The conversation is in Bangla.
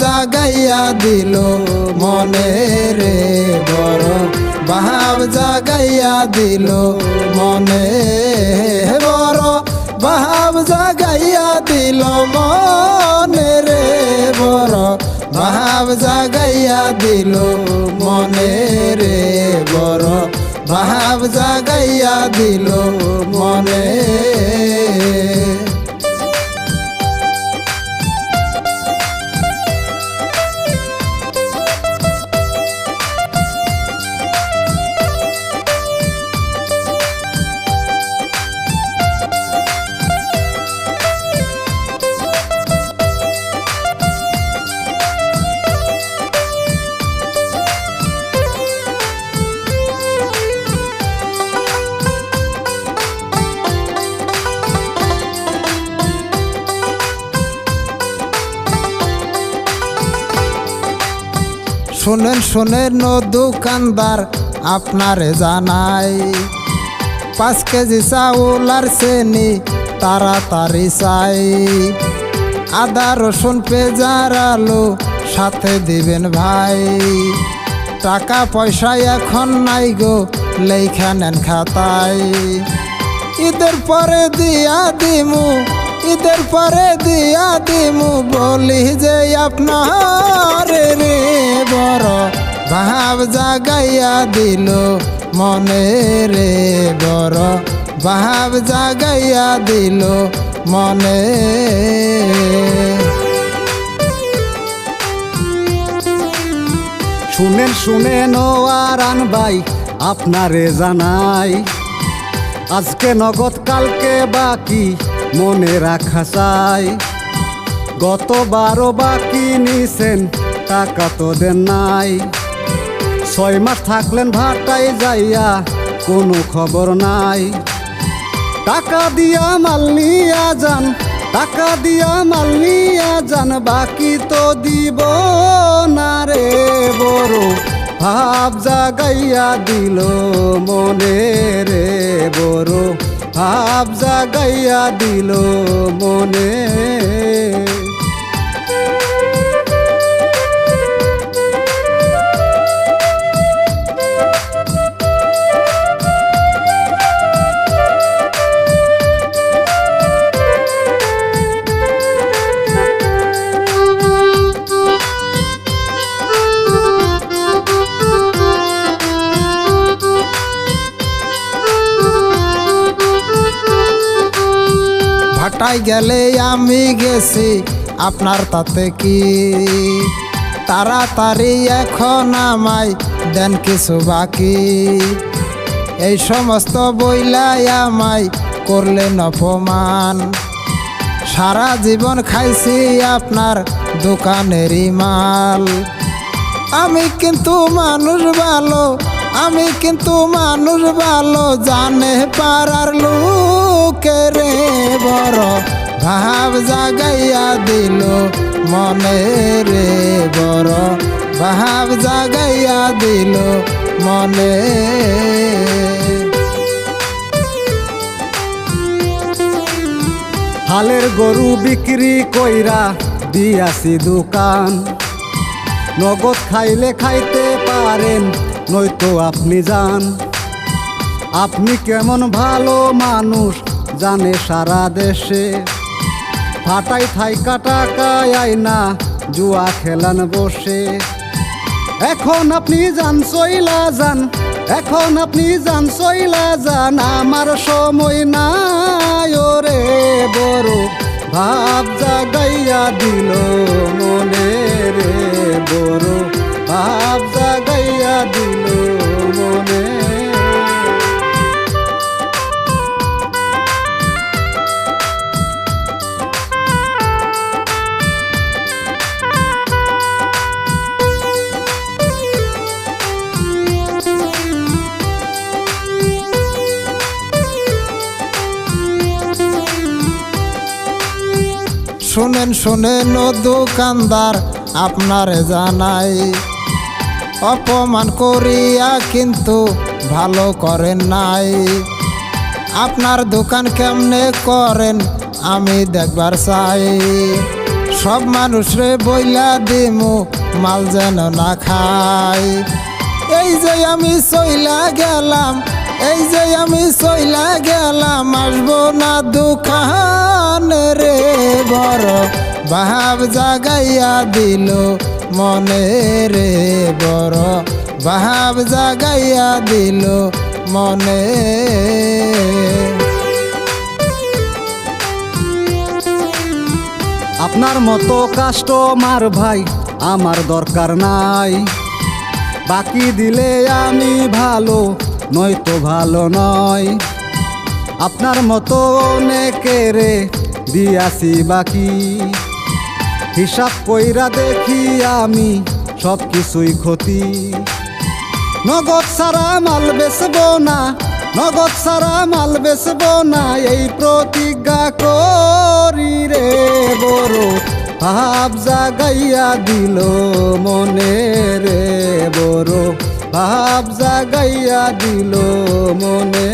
জাগাইয়া দিল মনে রে বড়। ভাব জাগাইয়া দিল মনে বড়। ভাব জাগাইয়া দিল মনে রে বড়। ভাব জাগাইয়া দিল মনে রে বড়। ভাব জাগাইয়া দিল মনে শোনেন শোনেন দোকানদার আপনারে জানাই। পাঁচ কেজি চাউল আর চেনি তাড়াতাড়ি চাই। আদা, রসুন, পেঁয়াজ, আলু সাথে দিবেন ভাই। টাকা পয়সা এখন নাই গো লেখা নেন খাতায়। ঈদের পরে দিয়া দিমু ঈদের পরে দিয়া দিমু, বলি যে আপনার রে বড় ভাব জাগাইয়া দিল, মনে রে বড় ভাব জাগাইয়া দিল, মনে শুনেন শুনেন ও আর আন ভাই, আপনারে জানাই, আজকে নগদ, কালকে বাকি। মনে রাখা চাই। গত বারো বাকি নিছেন, টাকা তো দেন নাই। ছয় মাস থাকলেন ভাটাই যাইয়া, কোনো খবর নাই। টাকা দিয়া মাল নিয়া যান, টাকা দিয়া মাল নিয়া যান, বাকি তো দিব না রে বড়। ভাব জাগাইয়া দিল মনে রে বড়। ভাব জাগাইয়া দিল মনে। ভাটাই গেলে আমি গেছি? আপনার তাতে কি? তাড়াতাড়ি এখন আমায় দেন কিছু বাকি। এই সমস্ত বইলাই আমায় করলেন অপমান। সারা জীবন খাইছি আপনার দোকানেরই মাল। আমি কিন্তু মানুষ ভালো আমি কিন্তু মানুষ ভালো জানে পারার লোকে রে বড় ভাব জাগাইয়া দিল মনে রে বড় ভাব জাগাইয়া দিল মনে। হালের গরু বিক্রি কইরা দিয়াছি দোকান, নগদ খাইলে খাইতে পারেন নয়তো আপনি যান। আপনি কেমন ভালো মানুষ, জানে সারা দেশে। ফাটাই থাইকা টাকায় না জুয়া খেলান বসে। এখন আপনি যান চইলা যান। এখন আপনি যান চইলা যান। আমার সময় নাই, ওরে বড় ভাব জাগাইয়া দিল মনে রে বড় শোনেন শোনেন দোকানদার আপনারে জানাই অপমান করিয়া কিন্তু ভালো করেন নাই। আপনার দোকান কেমনে করেন আমি দেখবার চাই। সব মানুষরে বইলা দিমু, মাল যেন না খাই। এই যে আমি চইলা গেলাম, এই যে আমি চইলা গেলাম, আসব না দোকান রে বড় ভাব জাগাইয়া দিল। মনে রে বড় ভাব জাগাইয়া দিল মনে। আপনার মতো কাস্টমার ভাই আমার দরকার নাই। বাকি দিলে আমি ভালো, নয়তো ভালো নয়। আপনার মতো অনেকেরে দিয়াছি বাকি। হিসাব কইরা দেখি আমি সব কিছুই ক্ষতি। নগদ সারা মাল বেচবো না, নগদ সারা মাল বেচবো না, এই প্রতিজ্ঞা করি রে বড় ভাব জাগাইয়া দিল মনে রে বড় ভাব জাগাইয়া দিল মনে